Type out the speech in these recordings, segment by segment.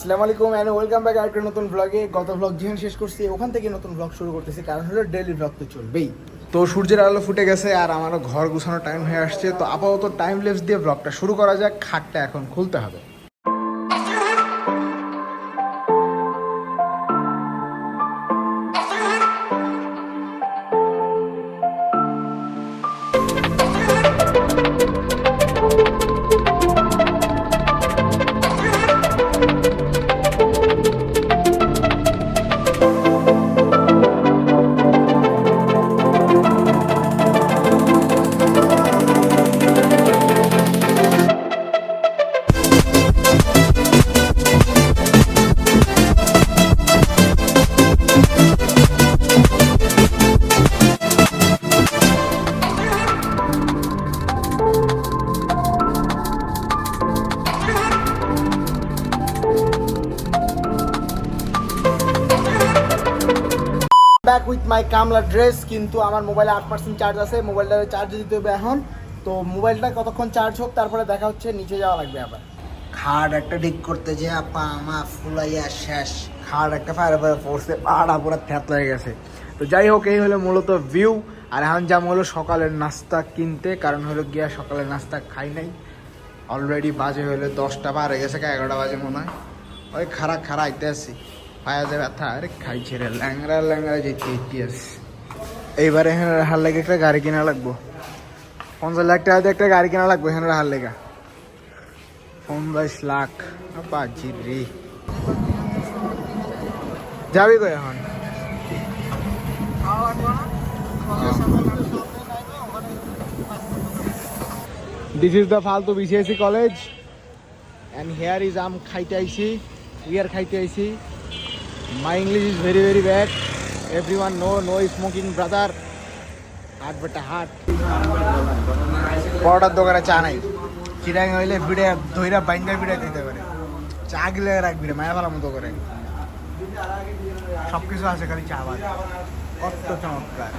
আসসালামু আলাইকুম and welcome back আরেকটা নতুন ব্লগে গত ব্লগ যেখানে শেষ করছি, ওখান থেকে নতুন ব্লগ শুরু করতেছি। কারণ হলো ডেলি ব্লগ তো চলবেই। তো সূর্যের আলো ফুটে গেছে আর আমারও ঘর গুছানোর টাইম হয়ে আসছে। তো আপাতত টাইম লেপস দিয়ে ব্লগটা শুরু করা যাক, খাটটা এখন খুলতে হবে। উইথ মাই কামলা ড্রেস কিন্তু আমার মোবাইলে আট পার্সেন্ট চার্জ আছে মোবাইলটা চার্জ দিতে হবে এখন। তো মোবাইলটা কতক্ষণ চার্জ হোক, তারপরে দেখা হচ্ছে, নিচে যাওয়া লাগবে আবার। খাট একটা ঠিক করতে যে আপা আমার ফুলাইয়া, শেষ। খাট একটা ফায়ার ফায়ার পড়ছে পাহাড়া পুরো থ্যাত হয়ে গেছে। তো যাই হোক, এই হলো মূলত ভিউ আর এখন যাম হলো সকালের নাস্তা কিনতে, কারণ হলো গিয়া সকালের নাস্তা খাই নাই। অলরেডি বাজে হলো দশটা বার গেছে এগারোটা বাজে মনে হয়। ওই খারাপ খারা আইতে আসি পায়া যে ব্যথা, আরে খাইছে রে ল্যাংরা ল্যাংরা যেতে আসি এইবারে এখানে হার লেগে একটা গাড়ি কিনা লাগবো। পঞ্চাশ লাখ টাকা দিয়ে একটা গাড়ি কিনা লাগবে এখানে হার লেগা। পঞ্চাশ লাখ বাজি রে। যাবি কই এখন? দিস ইজ দ্য ফালতু BCSC college and here is আম খাইতে আইসি উই আর খাইতে আইসি English is very very bad everyone no no smoking brother হাট বেটা হাট বড়টার দোকানে চা নাই। চিরাং হইলে ভিড়ে ধইরা বাইন্দা ভিড়ে দিতে পারে। চা গিলে রাখবি রে মায়া ভালো মতো করে। সব কিছু আছে খালি চা বাদ। কত চমৎকার।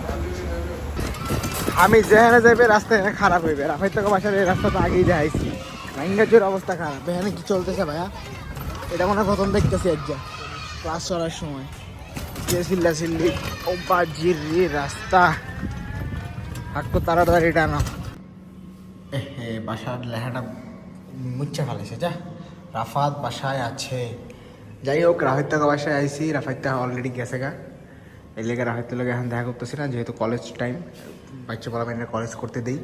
আমি যেখানে যাইবে, রাস্তা এখানে খারাপ হইবে। রাফাই থেকে বাসার এই রাস্তা তো আগেই দেখাইছি। ভাইঙ্গাজোর অবস্থা খারাপ। এখানে কি চলতেছে ভাইয়া? এটা মনে হয় প্রথম দেখতেছি একজন ক্লাস চলার সময়। যে চিল্লা চিল্লি ও বাজির রে রাস্তা। একটু তাড়াতাড়ি টানো। এ বাসার লেখাটা মুচ্ছা ফেলেছে, যা। রাফাত বাসায় আছে। যাই হোক রাফের থেকে বাসায় আইসি রাফের থেকে অলরেডি গেছে গা। এই লেগে রাফের থেকে এখন দেখা করতেছি না, যেহেতু কলেজ টাইম বাচ্চা বলা বাইরে কলেজ করতে দিই।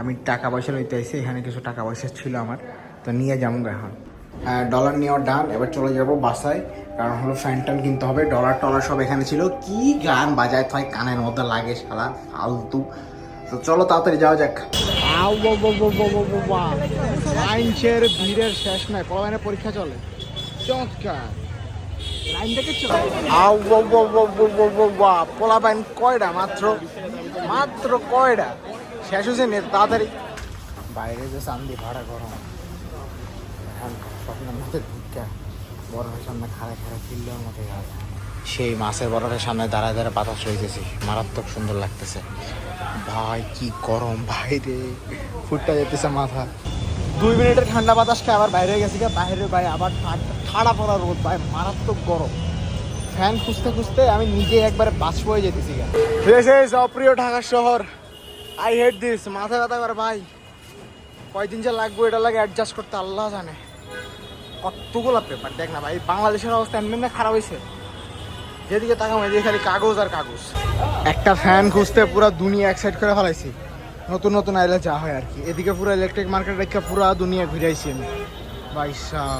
আমি টাকা পয়সা লইতে আইসি এখানে কিছু টাকা পয়সা ছিল আমার। তো নিয়ে যাব এখন। ডলার নেওয়া ডান এবার চলে যাব বাসায়। কারণ হলো ফ্যান কিনতে হবে ডলার টলার সব এখানে ছিল কি গান বাজায় থাই কানের মধ্যে লাগে শালা ফালতু তো চলো তাড়াতাড়ি যাওয়া যাক সায়েন্সের ভিড়ের শেষ নাই পড়াবাইনের পরীক্ষা চলে চমৎকার মাত্র মাত্র শেষ নে তাড়াতাড়ি বাইরে যে চান্দি ভাড়া গরম বরফের সামনে খাড়া খাড়া কিল্লোর মতো গাছ সেই মাছের বরফের সামনে দাঁড়ায় দাঁড়ায় বাতাস রইতেছি মারাত্মক সুন্দর লাগতেছে। ভাই কি গরম বাইরে ফুটটা যেতেছে মাথা। দুই মিনিটের ঠান্ডা বাতাস খেয়ে আবার বাইরে গেছি গা। বাইরে ভাই আবার ঠাড়া পড়া রোদ ভাই মারাত্মক গরম। ফ্যান খুঁজতে খুঁজতে আমি নিজে একবারে বাষ্প হয়ে যেতেছি ইজ অপ্রিয় ঢাকা শহর। আই হেট দিস মাথা ব্যথা করে ভাই। কয়দিন যে লাগবে এটা লাগে অ্যাডজাস্ট করতে আল্লাহ জানে। কতগুলো পেপার দেখ না ভাই, বাংলাদেশের অবস্থা এমনি খারাপ হয়েছে। যেদিকে তাকাম এদিকে খালি কাগজ আর কাগজ। একটা ফ্যান খুঁজতে পুরো দুনিয়া এক সাইড করে ফেলাইছি। নতুন নতুন আইলে যা হয় আর কি। এদিকে পুরো ইলেকট্রিক মার্কেট রেখে পুরো দুনিয়া ঘুরাইছি আমি। ভাই সাহ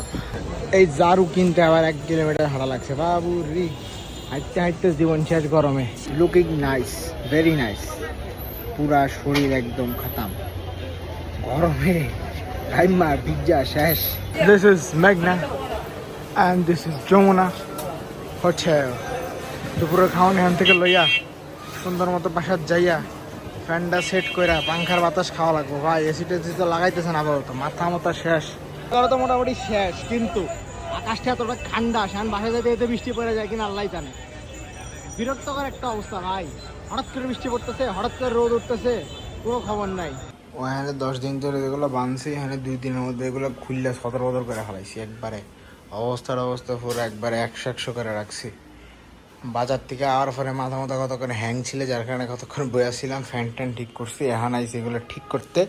এই জারু কিনতে আবার এক কিলোমিটার হাঁটা লাগছে। বাবু রি হাঁটতে হাঁটতে জীবন শেষ গরমে। লুকিং নাইস ভেরি নাইস পুরা শরীর একদম খাতাম। গরমে। টাইমা পিজ্জা শেষ দিস ইজ মেঘনা and this is Jamuna hotel দুপুরের খাওয়ান এখান থেকে লইয়া সুন্দর মতো বাসার যাইয়া ফ্যানটা সেট কইরা পাংখার বাতাস খাওয়া লাগবো। ভাই এসি টেসি তো লাগাইতেছে না আপাতত মাথা মাথা শেষ। তো মোটামুটি শেষ কিন্তু আকাশটা এতটা ঠান্ডা সেখান বাসায় যেতে যেতে বৃষ্টি পড়ে যায় কিনা আল্লাহ জানে। বিরক্তকর একটা অবস্থা ভাই। হঠাৎ করে বৃষ্টি পড়তেছে হঠাৎ করে রোদ উঠতেছে কোনো খবর নাই। ওখানে দশ দিন ধরে যেগুলো বানছি এখানে দুই দিনের মধ্যে এগুলো খুললে সতর বদর করে ফেলাইছি একবারে। অবস্থার অবস্থা পুরো একবারে একশো একশো করে রাখছি। বাজার থেকে আওয়ার পরে মাথা মাথা কতক্ষণ হ্যাং ছিল, যার কারণে কতক্ষণ বয়াছিলাম ফ্যান ট্যান ঠিক করছি, এখন আইসি এগুলো ঠিক করতে।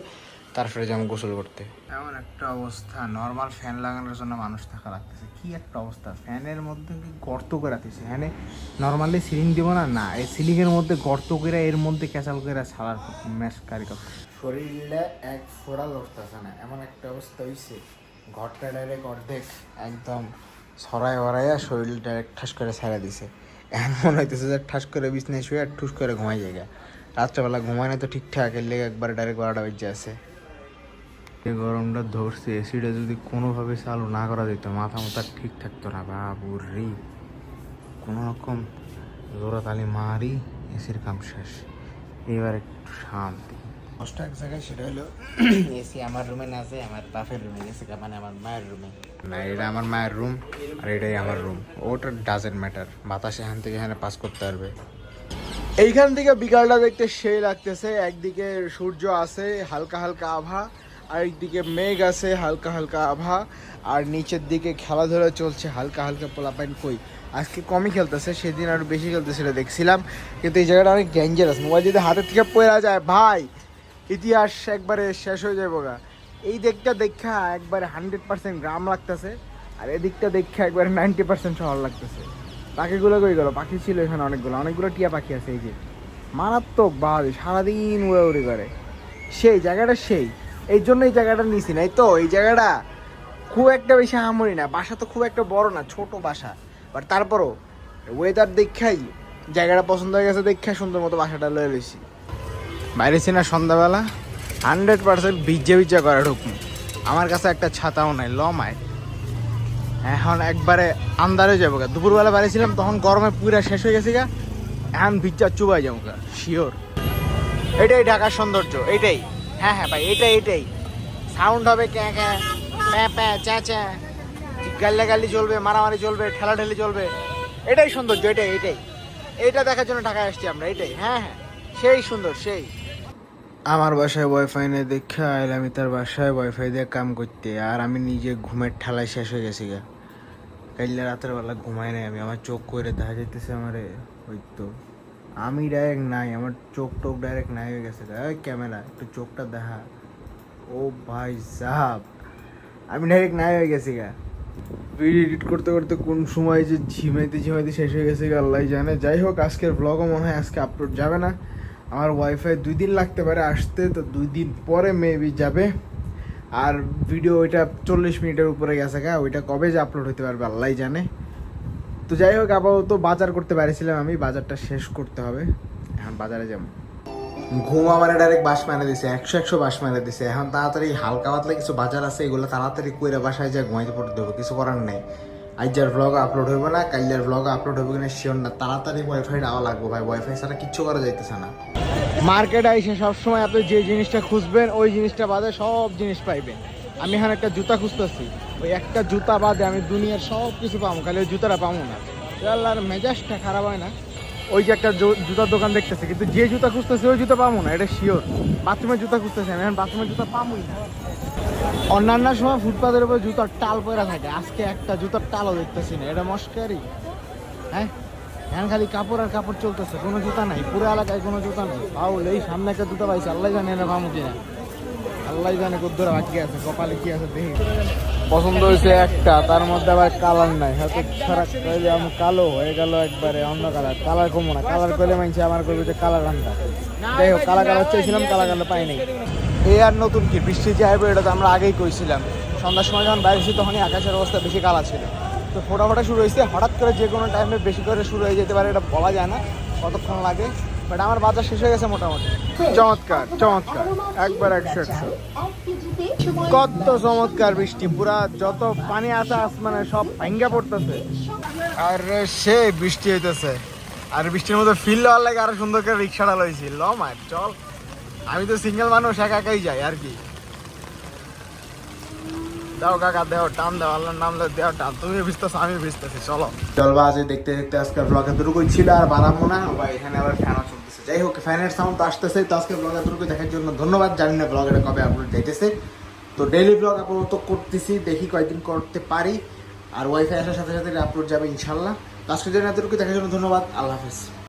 তারপরে যেমন গোসল করতে। এমন একটা অবস্থা নর্মাল ফ্যান লাগানোর জন্য মানুষ থাকা লাগতেছে। কি একটা অবস্থা ফ্যানের মধ্যে কি গর্ত করে রাখতেছে ফ্যানে নর্মালি সিলিং দিব না? না এই সিলিংয়ের মধ্যে গর্ত করে এর মধ্যে ক্যাচাল করে ছাড়ার ম্যাশ কারি করতে শরীরটা এক ফোড়া লড়তেছে না। এমন একটা অবস্থা হয়েছে ঘরটা ডাইরেক্ট অর্ধেক একদম ছড়ায় ওড়াইয়া শরীর ডাইরেক্ট ঠাস করে ছেড়ে দিছে। এমন মনে হইতেছে যে ঠাস করে বিছনায় শুয়ে আর ঠুস করে ঘুমাই জায়গা। রাত্রেবেলা ঘুমায় না তো ঠিকঠাক এর লেগে একবার ডাইরেক্ট বারোটা বেজে আছে। গরমটা ধরছে এসিটা যদি কোনোভাবে চালু না করা যেত মাথা মাথা ঠিক থাকতো না। বাবু রে কোনো রকম জোরাতালি মারি এসির কাম শেষ। এবার একটু শান্তি। কষ্ট এক জায়গায় সেটা হলো এসি আমার রুমে না আছে আমার বাপের রুমে গেছে মানে আমার মায়ের রুমে না এটা আমার মায়ের রুম আর এটাই আমার রুম ওটা ডাজেন্ট ম্যাটার বাতাস এখান থেকে এখানে পাস করতে পারবে। এইখান থেকে বিকালটা দেখতে সেই লাগতেছে। একদিকে সূর্য আছে হালকা হালকা আভা। আর একদিকে মেঘ আছে, হালকা হালকা আভা, আর নিচের দিকে খেলাধুলা চলছে, হালকা হালকা পোলাপাইন কই। আজকে কমই খেলতেছে, সেদিন আরও বেশি খেলতেছে সেটা দেখছিলাম। কিন্তু এই জায়গাটা অনেক ডেঞ্জারাস মোবাইল যদি হাতের থেকে পড়ে যায়, ভাই, ইতিহাস একবারে শেষ হয়ে যাব গা। এই দিকটা দেখা একবারে হান্ড্রেড পার্সেন্ট গ্রাম লাগতেছে, আর এদিকটা দেখা একবারে নাইনটি পার্সেন্ট শহর লাগতেছে। পাখিগুলো কই গেল? পাখি ছিল এখানে অনেকগুলো অনেকগুলো টিয়া পাখি আছে এই যে। মারাত্মক বাজ সারাদিন উড়ে উড়ে করে। সেই জায়গাটা সেই। এই জন্য এই জায়গাটা নিছি নাই। তো, এই জায়গাটা খুব একটা বেশি আমরি না। বাসা তো খুব একটা বড় না, ছোট বাসা। বাট তারপরও ওয়েদার দেখাই, জায়গাটা পছন্দ হয়ে গেছে দেখা সুন্দর মতো বাসাটা লয়ে লইছি। বাইরে ছিল না সন্ধ্যাবেলা হান্ড্রেড পার্সেন্ট ভিজে ভিজে করে ঢুকুন আমার কাছে একটা ছাতাও নাই, লমায়। এখন একবারে আন্দারে যাব গা। দুপুরবেলা বাড়িছিলাম, তখন গরমে পুরা শেষ হয়ে গেছে গা। এখন ভিজা চুবাই যাব গা শিওর এটাই ঢাকার সৌন্দর্য, এটাই। হ্যাঁ হ্যাঁ ভাই এটাই এটাই সাউন্ড হবে, ক্যা ক্যা, প্যাঁ প্যাঁ চ্যাঁ চ্যাঁ গাল্লা গাল্লি চলবে, মারামারি চলবে, ঠেলাঠেলি চলবে। এটাই সৌন্দর্য, এটাই এটাই। এইটা দেখার জন্য ঢাকায় আসছি আমরা, এটাই। হ্যাঁ হ্যাঁ সেই সুন্দর, সেই। আমার বাসায় ওয়াইফাই নেই দেখে আমি তার বাসায় ওয়াইফাই দিয়ে কাম করতে, আর আমি নিজে ঘুমের ঠালায় শেষ হয়ে গেছি গা। কাইলে রাতের বেলা ঘুমাই নাই আমি, আমার চোখ করে দেখা যাইতেছে আমার, ওই তো। আমি ডাইরেক্ট নাই, আমার চোখ টোক ডাইরেক্ট নাই হয়ে গেছে ক্যামেরা একটু চোখটা দেখা। ও ভাই সাহাব, আমি ডাইরেক্ট নাই হয়ে গেছি গা। ভিডিও এডিট করতে করতে কোন সময় যে ঝিমাইতে ঝিমাইতে শেষ হয়ে গেছে আল্লাহ জানে। যাই হোক, আজকের ব্লগও মনে হয় আজকে আপলোড যাবে না। আমার ওয়াইফাই দুই দিন লাগতে পারে, আসতে তো দুই দিন পরে মেবি যাবে। আর ভিডিও ওইটা চল্লিশ মিনিটের উপরে গেছে গা, ওইটা কবে যে আপলোড হতে পারবে আল্লাহ জানে। তো যাই হোক আপাতত বাজার করতে পারিছিলাম আমি। বাজারটা শেষ করতে হবে। এখন বাজারে যাব। ঘুম আমার ডাইরেক্ট বাস মেরে দিছে একশো একশো বাস মেরে দিছে। এখন তাড়াতাড়ি হালকা পাতলা কিছু বাজার আছে এগুলো তাড়াতাড়ি কইরা বাসায় যা ঘুমাইতে পড়তে দেবো কিছু করার নেই। আইজার ব্লগ আপলোড হইব না কাইলার ব্লগ আপলোড হইব কিনা শিওর না। তাড়াতাড়ি ওয়াইফাই দেওয়া লাগবে ভাই ওয়াইফাই ছাড়া কিচ্ছু করা যাইতেছে না। মার্কেট আইসে সবসময় আপনি যে জিনিসটা খুঁজবেন ওই জিনিসটা বাদে সব জিনিস পাইবেন। আমি এখন একটা জুতা খুঁজতেছি। ওই একটা জুতা বাদে আমি দুনিয়ার সব কিছু পাবো, খালি ওই জুতাটা পাবো না। আল্লাহর মেজাজটা খারাপ হয় না। ওই যে একটা জুতার দোকান দেখতেছে, কিন্তু যে জুতা খুঁজতেছে ওই জুতা পাবো না, এটা শিওর বাথরুমের জুতা খুঁজতেছে আমি, এখন বাথরুমের জুতা পাবোই না। অন্যান্য সময় ফুটপাতের উপর জুতার টাল পরে থাকে, আজকে একটা জুতার টালও দেখতেছি না, এটা মস্কারি। হ্যাঁ? এখন খালি কাপড় আর কাপড় চলতেছে, কোনো জুতা নাই, পুরো এলাকায় কোনো জুতা নেই। পাউল এই সামনে একটা জুতা পাইছে, আল্লাহ জানে না পামু কিনা। আল্লাহ জানে কদ্দুরা বাকি আছে, কপালে কি আছে, দেখি। পছন্দ হয়েছে একটা, তার মধ্যে আবার কালার নাই। হয়তো খারাপ কইলে আমি কালো হয়ে গেল একবারে, অন্য কালার কালার কমো না কালার করলে মানছে আমার করবে যে কালার আনটা যাই হোক কালা কালার চেয়েছিলাম কালা কালার পাই নাই। এই আর নতুন কি? বৃষ্টি যে আসবে এটা তো আমরা আগেই কইছিলাম। সন্ধ্যার সময় যখন বাইরে তখনই আকাশের অবস্থা বেশি কালা ছিল। তো ফোটা শুরু হয়েছে, হঠাৎ করে যে কোনো টাইমে বেশি করে শুরু হয়ে যেতে পারে, এটা বলা যায় না কতক্ষণ লাগে। বাট আমার বাজার শেষ হয়ে গেছে মোটামুটি। চমৎকার চমৎকার। একবার একশো একশো। কত চমৎকার বৃষ্টি, পুরা যত পানি আছে আসমানে সব ভাঙ্গা পড়তেছে। আর সে বৃষ্টি হইতেছে। আর বৃষ্টির মধ্যে ফিল লওয়ার লাগে আরও সুন্দর করে রিক্সাটা লইছি। ল মার চল। আমি তো সিঙ্গেল মানুষ, একা, একাই যাই, আর কি? দাও কাকা, দেও, টান দাও, আল্লাহর নাম দাও দেও, টান। তুমি ভিজতেছো আমি ভিজতেছি, চলো। চলবা আজ দেখতে দেখতে আজকে ব্লগে দুটুকু ছিল আর বাড়াবো না বা এখানে আবার ফ্যানও চলতেছে। যাই হোক ফ্যানের সাউন্ড আসতেছে, তো আজকে ব্লগে দুটুকু দেখার জন্য ধন্যবাদ। জানি না ব্লগের কবে আপলোড যাইতেছে তো ডেইলি ব্লগ আপাতত করতেছি, দেখি কয়েকদিন করতে পারি। আর ওয়াইফাই আসার সাথে সাথে আপলোড যাবে ইনশাল্লাহ আজকের জন্য এতটুকু দেখার জন্য ধন্যবাদ। আল্লাহ হাফিজ।